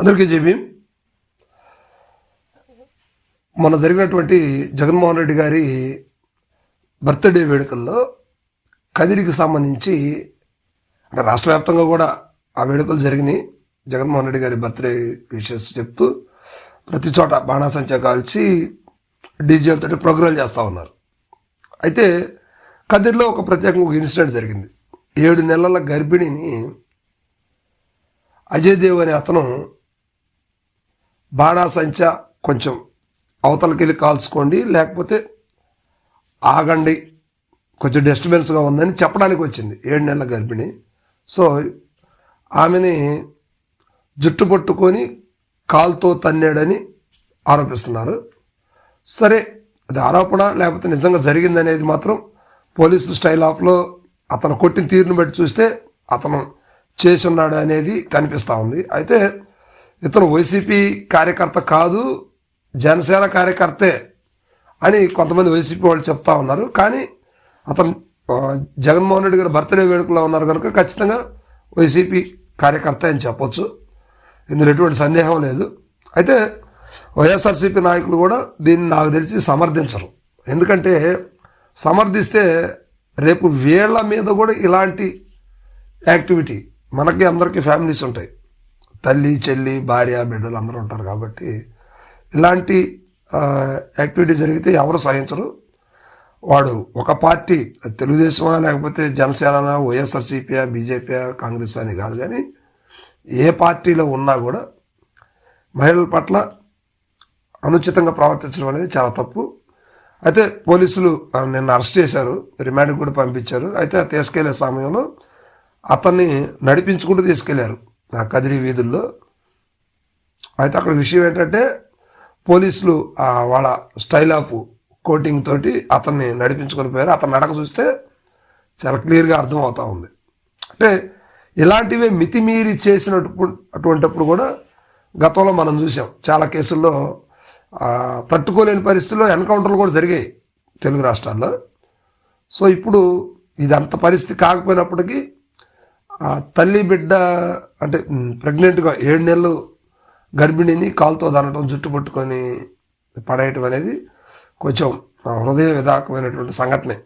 అందరికీ చెప్పి మొన్న జరిగినటువంటి జగన్మోహన్ రెడ్డి గారి బర్త్డే వేడుకల్లో కదిరికి సంబంధించి అంటే రాష్ట్ర వ్యాప్తంగా కూడా ఆ వేడుకలు జరిగినాయి. జగన్మోహన్ రెడ్డి గారి బర్త్డే విషయస్ చెప్తూ ప్రతి చోట బాణాసంచా కాల్చి డీజేలతో ప్రోగ్రాం చేస్తూ ఉన్నారు. అయితే కదిరిలో ఒక ప్రత్యేకంగా ఒక ఇన్సిడెంట్ జరిగింది. ఏడు నెలల గర్భిణిని అజయ్ దేవ్ అనే అతను బాణాసంచా కొంచెం అవతలకి వెళ్ళి కాల్చుకోండి లేకపోతే ఆగండి. కొంచెం డిస్టర్బెన్స్గా ఉందని చెప్పడానికి వచ్చింది ఏడు నెలల గర్భిణి. సో ఆమెని జుట్టు పట్టుకొని కాల్తో తన్నాడని ఆరోపిస్తున్నారు. సరే అది ఆరోపణ లేకపోతే నిజంగా జరిగిందనేది మాత్రం పోలీసులు స్టైల్ ఆఫ్లో అతను కొట్టిన తీరును బట్టి చూస్తే అతను చేసి ఉన్నాడు అనేది కనిపిస్తూ ఉంది. అయితే ఇతను వైసీపీ కార్యకర్త కాదు జనసేన కార్యకర్తే అని కొంతమంది వైసీపీ వాళ్ళు చెప్తా ఉన్నారు. కానీ అతను జగన్మోహన్ రెడ్డి గారు బర్త్డే వేడుకలో ఉన్నారు కనుక ఖచ్చితంగా వైసీపీ కార్యకర్త అని చెప్పొచ్చు. ఇందులో ఎటువంటి సందేహం లేదు. అయితే వైఎస్ఆర్సీపీ నాయకులు కూడా దీన్ని నాకు తెలిసి సమర్థించరు. ఎందుకంటే సమర్థిస్తే రేపు వీళ్ళ మీద కూడా ఇలాంటి యాక్టివిటీ మనకి అందరికీ ఫ్యామిలీస్ ఉంటాయి. తల్లి చెల్లి భార్య బిడ్డలు అందరూ ఉంటారు కాబట్టి ఇలాంటి యాక్టివిటీ జరిగితే ఎవరు సహించరు. వాడు ఒక పార్టీ తెలుగుదేశమా లేకపోతే జనసేన వైఎస్ఆర్సీపీయా బీజేపీయా కాంగ్రెస్ అని కాదు కానీ ఏ పార్టీలో ఉన్నా కూడా మహిళల పట్ల అనుచితంగా ప్రవర్తించడం అనేది చాలా తప్పు. అయితే పోలీసులు నిన్న అరెస్ట్ చేశారు రిమాండ్కి కూడా పంపించారు. అయితే తీసుకెళ్ళే సమయంలో అతన్ని నడిపించుకుంటూ తీసుకెళ్ళారు. ఆ కదిరి వీధుల్లో. అయితే అక్కడ విషయం ఏంటంటే పోలీసులు వాళ్ళ స్టైల్ ఆఫ్ కోటింగ్ తోటి అతన్ని నడిపించుకొని పోయారు. అతను నడక చూస్తే చాలా క్లియర్గా అర్థమవుతా ఉంది. అంటే ఇలాంటివే మితిమీరి చేసినట్టు అటువంటిప్పుడు కూడా గతంలో మనం చూసాం. చాలా కేసుల్లో తట్టుకోలేని పరిస్థితుల్లో ఎన్కౌంటర్లు కూడా జరిగాయి తెలుగు రాష్ట్రాల్లో. సో ఇప్పుడు ఇది అంత పరిస్థితి కాకపోయినప్పటికీ ఆ తల్లి బిడ్డ అంటే ప్రెగ్నెంట్గా ఏడు నెలలు గర్భిణిని కాలుతో దానటం జుట్టు పట్టుకొని పడేయటం అనేది కొంచెం హృదయ విధాకమైనటువంటి సంఘటనే.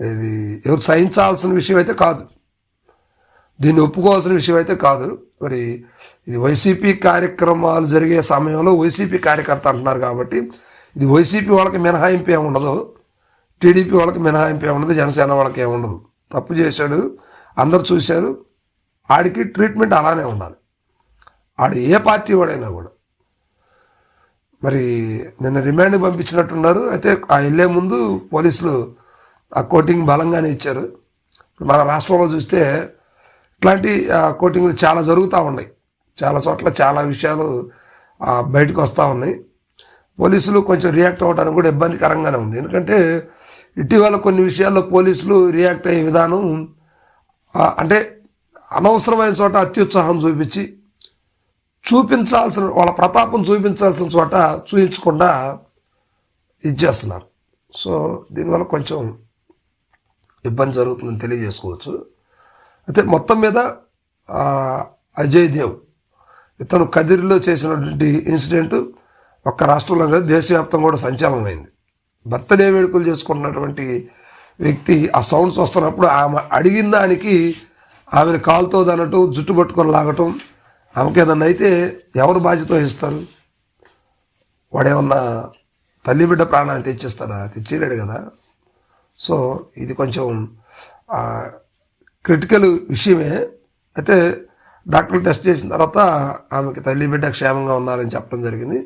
ఇది ఎవరు సహించాల్సిన విషయం అయితే కాదు. దీన్ని ఒప్పుకోవాల్సిన విషయం అయితే కాదు. మరి ఇది వైసీపీ కార్యక్రమాలు జరిగే సమయంలో వైసీపీ కార్యకర్త అంటున్నారు కాబట్టి ఇది వైసీపీ వాళ్ళకి మినహాయింపు ఏమి ఉండదు. టీడీపీ వాళ్ళకి మినహాయింపు ఏమి ఉండదు. జనసేన వాళ్ళకి ఏమి ఉండదు. తప్పు చేశాడు అందరు చూశారు ఆడికి ట్రీట్మెంట్ అలానే ఉండాలి. ఆడు ఏ పార్టీ వాడైనా కూడా. మరి నిన్న రిమాండ్ పంపించినట్టున్నారు అయితే ఆ వెళ్ళే ముందు పోలీసులు ఆ కోటింగ్ బలంగానే ఇచ్చారు. మన రాష్ట్రంలో చూస్తే ఇట్లాంటి ఆ, కోటింగ్లు చాలా జరుగుతూ ఉన్నాయి. చాలా చోట్ల చాలా విషయాలు బయటకు వస్తూ ఉన్నాయి. పోలీసులు కొంచెం రియాక్ట్ అవ్వడానికి కూడా ఇబ్బందికరంగానే ఉంది. ఎందుకంటే ఇటీవల కొన్ని విషయాల్లో పోలీసులు రియాక్ట్ అయ్యే విధానం అంటే అనవసరమైన చోట అత్యుత్సాహం చూపించి చూపించాల్సిన వాళ్ళ ప్రతాపం చూపించాల్సిన చోట చూపించకుండా ఇది చేస్తున్నారు. సో దీనివల్ల కొంచెం ఇబ్బంది జరుగుతుందని తెలియజేసుకోవచ్చు. అయితే మొత్తం మీద అజయ్ దేవ్ ఇతను కదిరిలో చేసినటువంటి ఇన్సిడెంట్ ఒక్క రాష్ట్రంలో కాదు దేశవ్యాప్తంగా కూడా సంచలనమైంది. బర్త్డే వేడుకలు చేసుకున్నటువంటి వ్యక్తి ఆ సౌండ్స్ వస్తున్నప్పుడు ఆమె అడిగిన దానికి ఆమెను కాలుతో దనటం జుట్టు పట్టుకొని లాగటం ఆమెకి ఏదన్నా అయితే ఎవరు బాధ్యత వహిస్తారు? వాడేమన్నా తల్లి బిడ్డ ప్రాణాన్ని తెచ్చిస్తాడా? తెచ్చిలేడు కదా. సో ఇది కొంచెం క్రిటికల్ విషయమే. అయితే డాక్టర్లు టెస్ట్ చేసిన తర్వాత ఆమెకి తల్లి బిడ్డ క్షేమంగా ఉన్నారని చెప్పడం జరిగింది.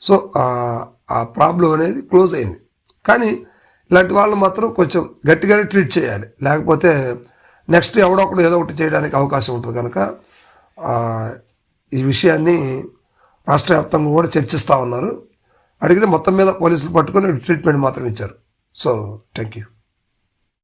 సో ఆ ప్రాబ్లం అనేది క్లోజ్ అయింది. కానీ ఇలాంటి వాళ్ళు మాత్రం కొంచెం గట్టిగానే ట్రీట్ చేయాలి. లేకపోతే నెక్స్ట్ ఎవడొకడు ఏదో ఒకటి చేయడానికి అవకాశం ఉంటుంది కనుక ఈ విషయాన్ని రాష్ట్ర వ్యాప్తంగా కూడా చర్చిస్తూ ఉన్నారు. అడిగితే మొత్తం మీద పోలీసులు పట్టుకొని ట్రీట్మెంట్ మాత్రం ఇచ్చారు. So thank you